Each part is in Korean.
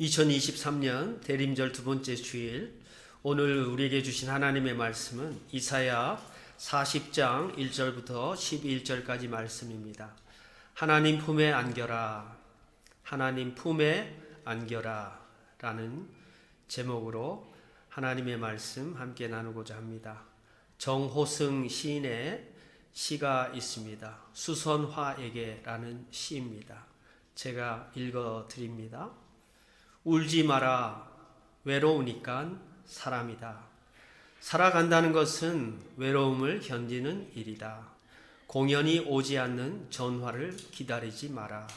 2023년 대림절 두 번째 주일 오늘 우리에게 주신 하나님의 말씀은 이사야 40장 1절부터 11절까지 말씀입니다. 하나님 품에 안겨라. 하나님 품에 안겨라. 라는 제목으로 하나님의 말씀 함께 나누고자 합니다. 정호승 시인의 시가 있습니다. 수선화에게라는 시입니다. 제가 읽어 드립니다. 울지 마라. 외로우니까 사람이다. 살아간다는 것은 외로움을 견디는 일이다. 공연이 오지 않는 전화를 기다리지 마라.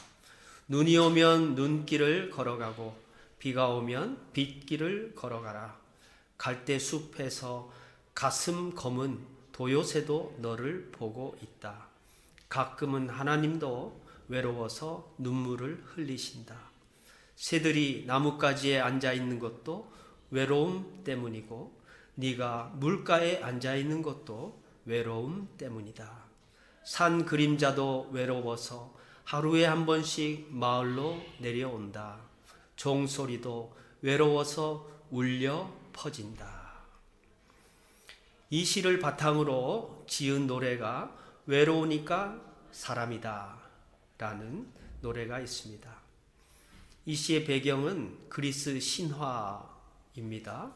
눈이 오면 눈길을 걸어가고 비가 오면 빗길을 걸어가라. 갈대 숲에서 가슴 검은 도요새도 너를 보고 있다. 가끔은 하나님도 외로워서 눈물을 흘리신다. 새들이 나뭇가지에 앉아 있는 것도 외로움 때문이고 네가 물가에 앉아 있는 것도 외로움 때문이다. 산 그림자도 외로워서 하루에 한 번씩 마을로 내려온다. 종소리도 외로워서 울려 퍼진다. 이 시를 바탕으로 지은 노래가 외로우니까 사람이다 라는 노래가 있습니다. 이 시의 배경은 그리스 신화입니다.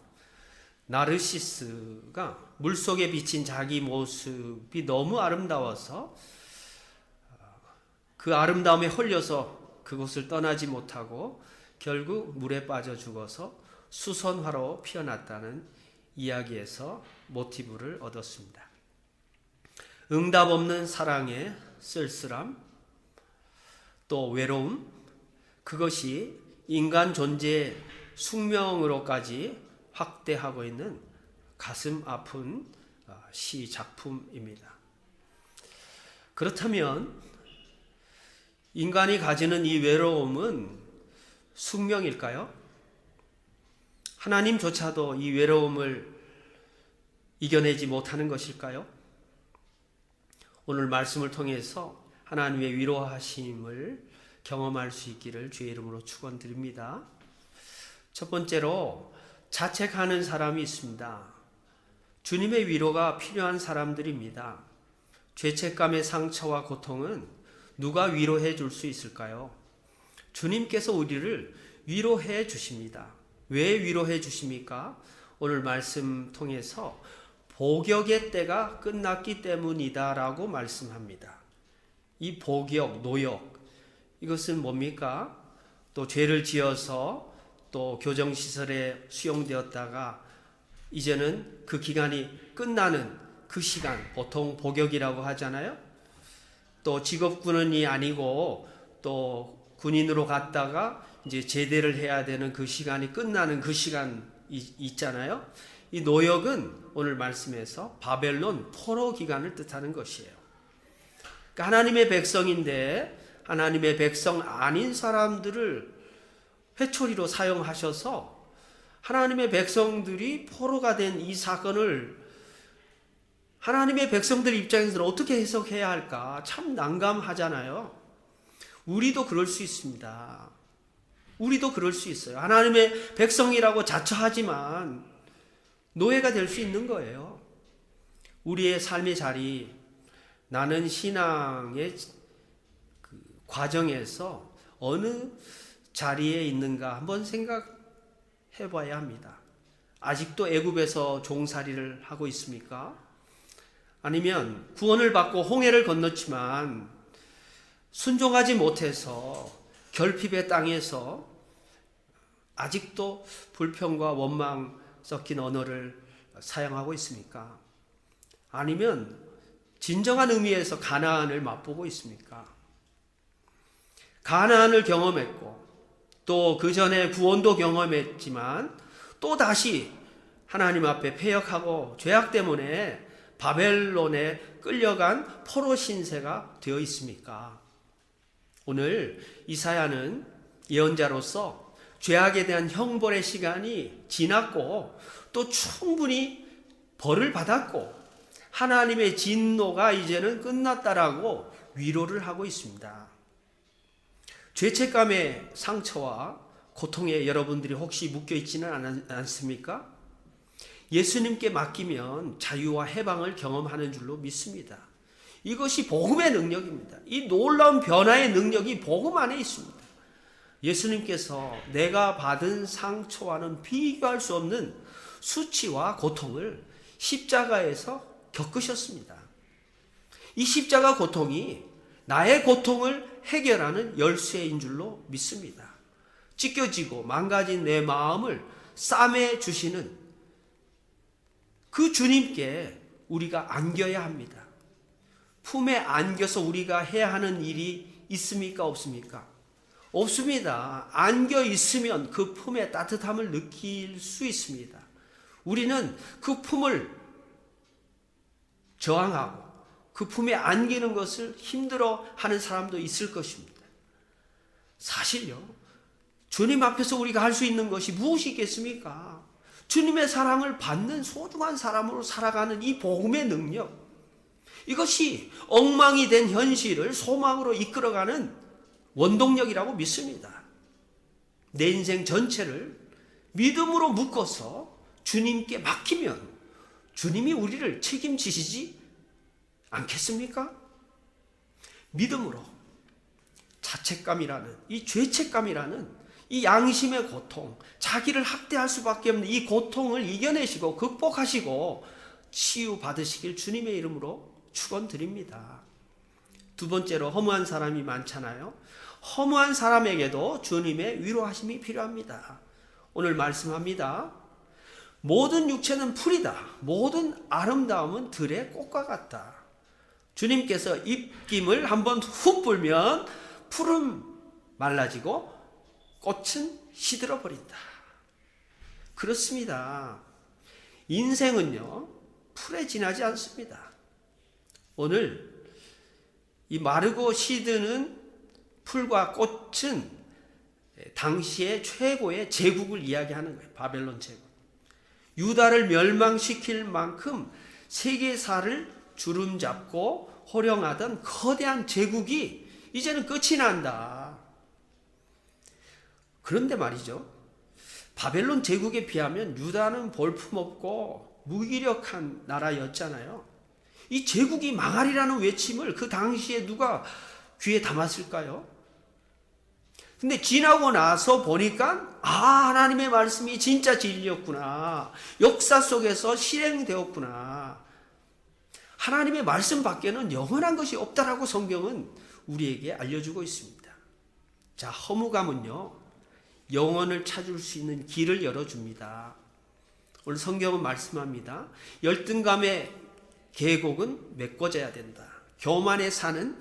나르시스가 물속에 비친 자기 모습이 너무 아름다워서 그 아름다움에 홀려서 그곳을 떠나지 못하고 결국 물에 빠져 죽어서 수선화로 피어났다는 이야기에서 모티브를 얻었습니다. 응답 없는 사랑의 쓸쓸함, 또 외로움, 그것이 인간 존재의 숙명으로까지 확대하고 있는 가슴 아픈 어, 시 작품입니다. 그렇다면 인간이 가지는 이 외로움은 숙명일까요? 하나님조차도 이 외로움을 이겨내지 못하는 것일까요? 오늘 말씀을 통해서 하나님의 위로하심을 경험할 수 있기를 주의 이름으로 축원드립니다. 첫 번째로 자책하는 사람이 있습니다. 주님의 위로가 필요한 사람들입니다. 죄책감의 상처와 고통은 누가 위로해 줄 수 있을까요? 주님께서 우리를 위로해 주십니다. 왜 위로해 주십니까? 오늘 말씀 통해서 복역의 때가 끝났기 때문이다라고 말씀합니다. 이 복역, 노역, 이것은 뭡니까? 또 죄를 지어서 또 교정시설에 수용되었다가 이제는 그 기간이 끝나는 그 시간, 보통 복역이라고 하잖아요. 또 직업군인이 아니고 또 군인으로 갔다가 이제 제대를 해야 되는 그 시간이 끝나는 그 시간 있잖아요. 이 노역은 오늘 말씀에서 바벨론 포로 기간을 뜻하는 것이에요. 그러니까 하나님의 백성인데 하나님의 백성 아닌 사람들을 회초리로 사용하셔서 하나님의 백성들이 포로가 된 이 사건을 하나님의 백성들 입장에서는 어떻게 해석해야 할까 참 난감하잖아요. 우리도 그럴 수 있습니다. 우리도 그럴 수 있어요. 하나님의 백성이라고 자처하지만 노예가 될 수 있는 거예요. 우리의 삶의 자리, 나는 신앙의 그 과정에서 어느 자리에 있는가 한번 생각해 봐야 합니다. 아직도 애굽에서 종살이를 하고 있습니까? 아니면 구원을 받고 홍해를 건넜지만 순종하지 못해서 결핍의 땅에서 아직도 불평과 원망 섞인 언어를 사용하고 있습니까? 아니면 진정한 의미에서 가나안을 맛보고 있습니까? 가나안을 경험했고 또 그 전에 구원도 경험했지만 또 다시 하나님 앞에 패역하고 죄악 때문에 바벨론에 끌려간 포로 신세가 되어 있습니까? 오늘 이사야는 예언자로서 죄악에 대한 형벌의 시간이 지났고 또 충분히 벌을 받았고 하나님의 진노가 이제는 끝났다라고 위로를 하고 있습니다. 죄책감의 상처와 고통에 여러분들이 혹시 묶여 있지는 않- 않습니까? 예수님께 맡기면 자유와 해방을 경험하는 줄로 믿습니다. 이것이 복음의 능력입니다. 이 놀라운 변화의 능력이 복음 안에 있습니다. 예수님께서 내가 받은 상처와는 비교할 수 없는 수치와 고통을 십자가에서 겪으셨습니다. 이 십자가 고통이 나의 고통을 해결하는 열쇠인 줄로 믿습니다. 찢겨지고 망가진 내 마음을 싸매 주시는 그 주님께 우리가 안겨야 합니다. 품에 안겨서 우리가 해야 하는 일이 있습니까? 없습니까? 없습니다. 안겨 있으면 그 품의 따뜻함을 느낄 수 있습니다. 우리는 그 품을 저항하고 그 품에 안기는 것을 힘들어 하는 사람도 있을 것입니다. 사실요, 주님 앞에서 우리가 할 수 있는 것이 무엇이 있겠습니까? 주님의 사랑을 받는 소중한 사람으로 살아가는 이 복음의 능력, 이것이 엉망이 된 현실을 소망으로 이끌어가는 원동력이라고 믿습니다. 내 인생 전체를 믿음으로 묶어서 주님께 맡기면 주님이 우리를 책임지시지 않겠습니까? 믿음으로 자책감이라는 이 죄책감이라는 이 양심의 고통, 자기를 학대할 수밖에 없는 이 고통을 이겨내시고 극복하시고 치유 받으시길 주님의 이름으로 축원드립니다. 두 번째로 허무한 사람이 많잖아요. 허무한 사람에게도 주님의 위로하심이 필요합니다. 오늘 말씀합니다. 모든 육체는 풀이다. 모든 아름다움은 들의 꽃과 같다. 주님께서 입김을 한번 훅 불면 풀은 말라지고 꽃은 시들어 버린다. 그렇습니다. 인생은요, 풀에 지나지 않습니다. 오늘 이 마르고 시드는 풀과 꽃은 당시의 최고의 제국을 이야기하는 거예요. 바벨론 제국. 유다를 멸망시킬 만큼 세계사를 주름 잡고 호령하던 거대한 제국이 이제는 끝이 난다. 그런데 말이죠. 바벨론 제국에 비하면 유다는 볼품없고 무기력한 나라였잖아요. 이 제국이 망하리라는 외침을 그 당시에 누가 귀에 담았을까요? 근데 지나고 나서 보니까 아 하나님의 말씀이 진짜 진리였구나. 역사 속에서 실행되었구나. 하나님의 말씀 밖에는 영원한 것이 없다라고 성경은 우리에게 알려주고 있습니다. 자, 허무감은요. 영원을 찾을 수 있는 길을 열어줍니다. 오늘 성경은 말씀합니다. 열등감의 계곡은 메꿔져야 된다. 교만의 산은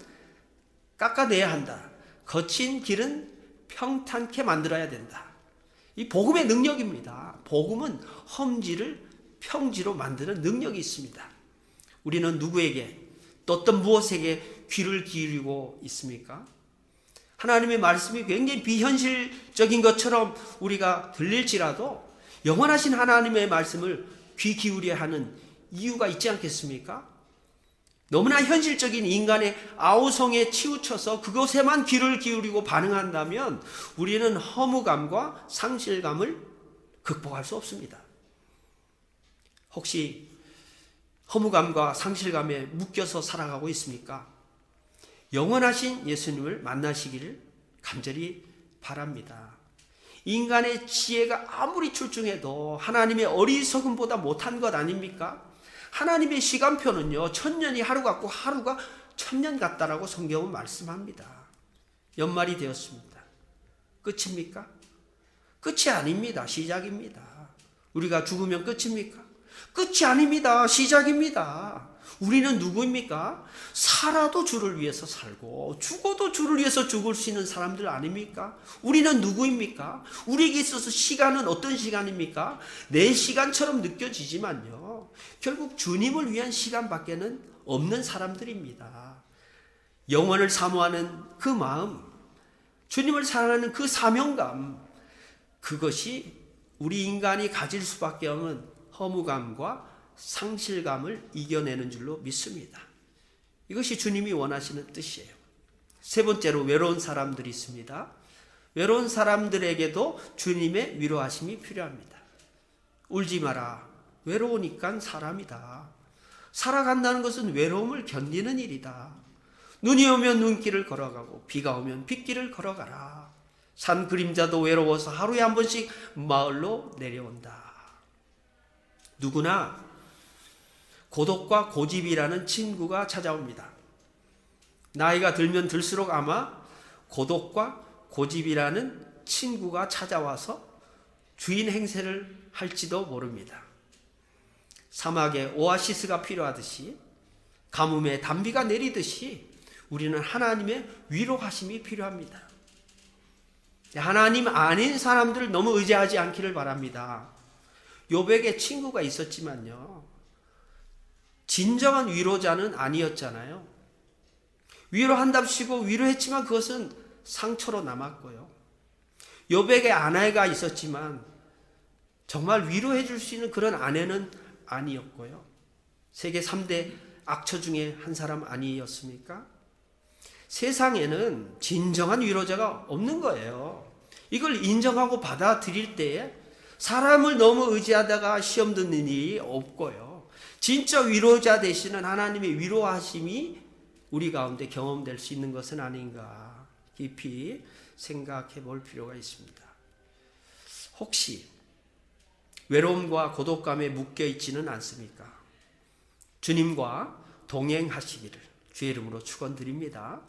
깎아내야 한다. 거친 길은 평탄케 만들어야 된다. 이 복음의 능력입니다. 복음은 험지를 평지로 만드는 능력이 있습니다. 우리는 누구에게 또 어떤 무엇에게 귀를 기울이고 있습니까? 하나님의 말씀이 굉장히 비현실적인 것처럼 우리가 들릴지라도 영원하신 하나님의 말씀을 귀 기울여야 하는 이유가 있지 않겠습니까? 너무나 현실적인 인간의 아우성에 치우쳐서 그것에만 귀를 기울이고 반응한다면 우리는 허무감과 상실감을 극복할 수 없습니다. 혹시 허무감과 상실감에 묶여서 살아가고 있습니까? 영원하신 예수님을 만나시기를 간절히 바랍니다. 인간의 지혜가 아무리 출중해도 하나님의 어리석음보다 못한 것 아닙니까? 하나님의 시간표는요, 천년이 하루 같고 하루가 천년 같다라고 성경은 말씀합니다. 연말이 되었습니다. 끝입니까? 끝이 아닙니다. 시작입니다. 우리가 죽으면 끝입니까? 끝이 아닙니다. 시작입니다. 우리는 누구입니까? 살아도 주를 위해서 살고 죽어도 주를 위해서 죽을 수 있는 사람들 아닙니까? 우리는 누구입니까? 우리에게 있어서 시간은 어떤 시간입니까? 내 시간처럼 느껴지지만요. 결국 주님을 위한 시간밖에는 없는 사람들입니다. 영원을 사모하는 그 마음, 주님을 사랑하는 그 사명감, 그것이 우리 인간이 가질 수밖에 없는 허무감과 상실감을 이겨내는 줄로 믿습니다. 이것이 주님이 원하시는 뜻이에요. 세 번째로 외로운 사람들이 있습니다. 외로운 사람들에게도 주님의 위로하심이 필요합니다. 울지 마라. 외로우니까 사람이다. 살아간다는 것은 외로움을 견디는 일이다. 눈이 오면 눈길을 걸어가고 비가 오면 빗길을 걸어가라. 산 그림자도 외로워서 하루에 한 번씩 마을로 내려온다. 누구나 고독과 고집이라는 친구가 찾아옵니다. 나이가 들면 들수록 아마 고독과 고집이라는 친구가 찾아와서 주인 행세를 할지도 모릅니다. 사막에 오아시스가 필요하듯이 가뭄에 단비가 내리듯이 우리는 하나님의 위로하심이 필요합니다. 하나님 아닌 사람들을 너무 의지하지 않기를 바랍니다. 요백에 친구가 있었지만요. 진정한 위로자는 아니었잖아요. 위로한답시고 위로했지만 그것은 상처로 남았고요. 요백에 아내가 있었지만 정말 위로해 줄 수 있는 그런 아내는 아니었고요. 세계 3대 악처 중에 한 사람 아니었습니까? 세상에는 진정한 위로자가 없는 거예요. 이걸 인정하고 받아들일 때에 사람을 너무 의지하다가 시험 듣는 일이 없고요. 진짜 위로자 되시는 하나님의 위로하심이 우리 가운데 경험될 수 있는 것은 아닌가 깊이 생각해 볼 필요가 있습니다. 혹시 외로움과 고독감에 묶여 있지는 않습니까? 주님과 동행하시기를 주의 이름으로 축원드립니다.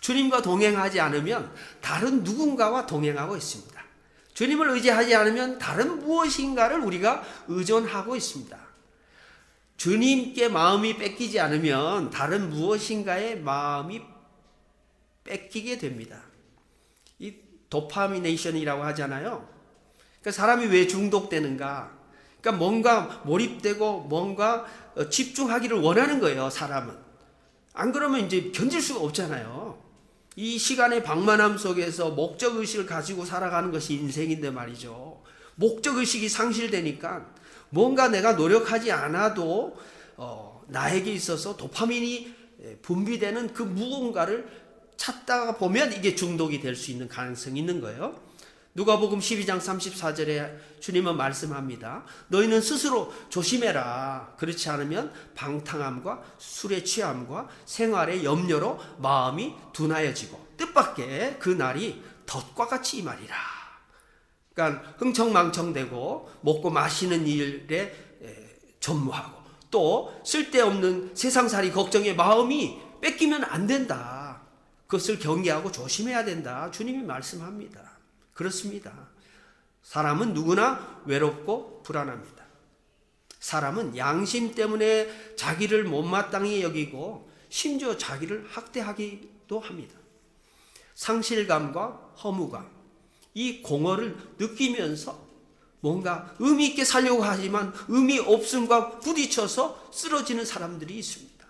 주님과 동행하지 않으면 다른 누군가와 동행하고 있습니다. 주님을 의지하지 않으면 다른 무엇인가를 우리가 의존하고 있습니다. 주님께 마음이 뺏기지 않으면 다른 무엇인가의 마음이 뺏기게 됩니다. 이 도파미네이션이라고 하잖아요. 그러니까 사람이 왜 중독되는가? 그러니까 뭔가 몰입되고 뭔가 어, 집중하기를 원하는 거예요, 사람은. 안 그러면 이제 견딜 수가 없잖아요. 이 시간의 방만함 속에서 목적 의식을 가지고 살아가는 것이 인생인데 말이죠. 목적 의식이 상실되니까 뭔가 내가 노력하지 않아도 어, 나에게 있어서 도파민이 분비되는 그 무언가를 찾다가 보면 이게 중독이 될 수 있는 가능성이 있는 거예요. 누가복음 12장 34절에 주님은 말씀합니다. 너희는 스스로 조심해라. 그렇지 않으면 방탕함과 술에 취함과 생활의 염려로 마음이 둔하여지고 뜻밖의 그 날이 덫과 같이 임하리라. 그러니까 흥청망청되고 먹고 마시는 일에 전무하고 또 쓸데없는 세상살이 걱정에 마음이 뺏기면 안 된다. 그것을 경계하고 조심해야 된다. 주님이 말씀합니다. 그렇습니다. 사람은 누구나 외롭고 불안합니다. 사람은 양심 때문에 자기를 못마땅히 여기고 심지어 자기를 학대하기도 합니다. 상실감과 허무감, 이 공허를 느끼면서 뭔가 의미 있게 살려고 하지만 의미 없음과 부딪혀서 쓰러지는 사람들이 있습니다.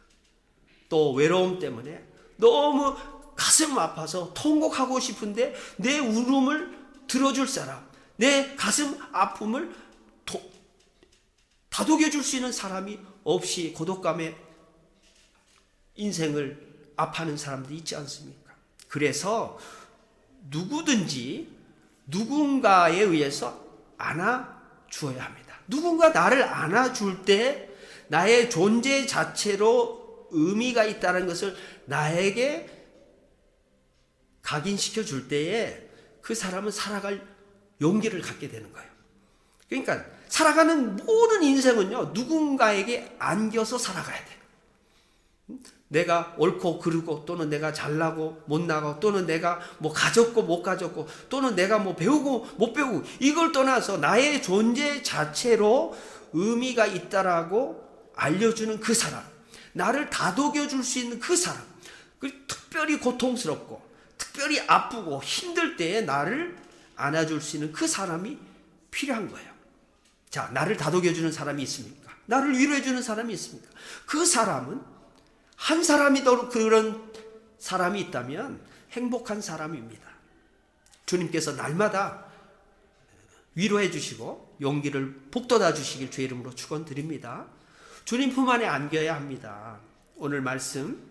또 외로움 때문에 너무 가슴 아파서 통곡하고 싶은데 내 울음을 들어줄 사람, 내 가슴 아픔을 도, 다독여 줄 수 있는 사람이 없이 고독감에 인생을 아파하는 사람들이 있지 않습니까? 그래서 누구든지 누군가에 의해서 안아주어야 합니다. 누군가 나를 안아줄 때 나의 존재 자체로 의미가 있다는 것을 나에게 각인시켜 줄 때에 그 사람은 살아갈 용기를 갖게 되는 거예요. 그러니까 살아가는 모든 인생은요, 누군가에게 안겨서 살아가야 돼요. 내가 옳고 그르고 또는 내가 잘나고 못나고 또는 내가 뭐 가졌고 못 가졌고 또는 내가 뭐 배우고 못 배우고 이걸 떠나서 나의 존재 자체로 의미가 있다라고 알려주는 그 사람 나를 다독여 줄 수 있는 그 사람 그 특별히 고통스럽고 특별히 아프고 힘들 때에 나를 안아줄 수 있는 그 사람이 필요한 거예요. 자, 나를 다독여 주는 사람이 있습니까? 나를 위로해 주는 사람이 있습니까? 그 사람은 한 사람이도 그런 사람이 있다면 행복한 사람입니다. 주님께서 날마다 위로해 주시고 용기를 북돋아 주시길 주의 이름으로 축원드립니다. 주님 품 안에 안겨야 합니다. 오늘 말씀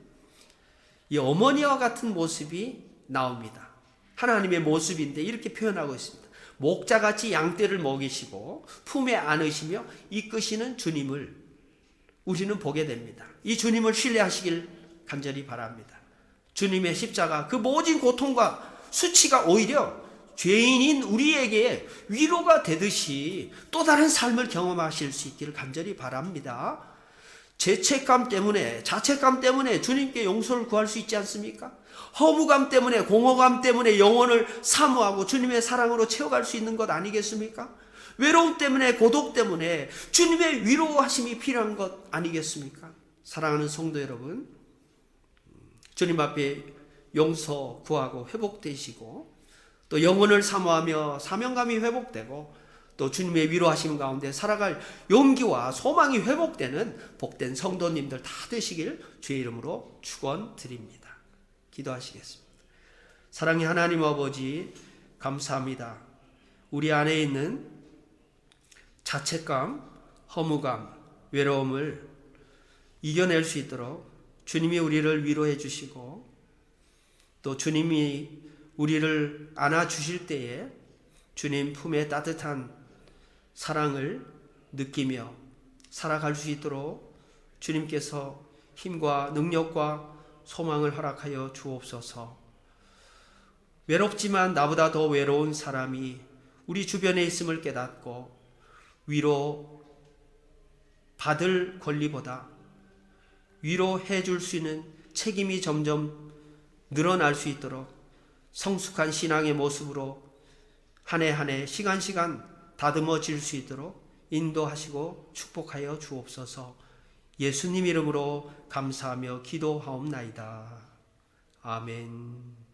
이 어머니와 같은 모습이 나옵니다. 하나님의 모습인데 이렇게 표현하고 있습니다. 목자같이 양떼를 먹이시고 품에 안으시며 이끄시는 주님을 우리는 보게 됩니다. 이 주님을 신뢰하시길 간절히 바랍니다. 주님의 십자가 그 모진 고통과 수치가 오히려 죄인인 우리에게 위로가 되듯이 또 다른 삶을 경험하실 수 있기를 간절히 바랍니다. 죄책감 때문에 자책감 때문에 주님께 용서를 구할 수 있지 않습니까? 허무감 때문에 공허감 때문에 영혼을 사모하고 주님의 사랑으로 채워갈 수 있는 것 아니겠습니까? 외로움 때문에 고독 때문에 주님의 위로하심이 필요한 것 아니겠습니까? 사랑하는 성도 여러분, 주님 앞에 용서 구하고 회복되시고 또 영혼을 사모하며 사명감이 회복되고 또 주님의 위로하심 가운데 살아갈 용기와 소망이 회복되는 복된 성도님들 다 되시길 주의 이름으로 축원드립니다. 기도하시겠습니다. 사랑의 하나님 아버지 감사합니다. 우리 안에 있는 자책감, 허무감, 외로움을 이겨낼 수 있도록 주님이 우리를 위로해 주시고 또 주님이 우리를 안아 주실 때에 주님 품에 따뜻한 사랑을 느끼며 살아갈 수 있도록 주님께서 힘과 능력과 소망을 허락하여 주옵소서. 외롭지만 나보다 더 외로운 사람이 우리 주변에 있음을 깨닫고 위로 받을 권리보다 위로해 줄 수 있는 책임이 점점 늘어날 수 있도록 성숙한 신앙의 모습으로 한 해 한 해 시간 시간 다듬어질 수 있도록 인도하시고 축복하여 주옵소서 예수님 이름으로 감사하며 기도하옵나이다. 아멘.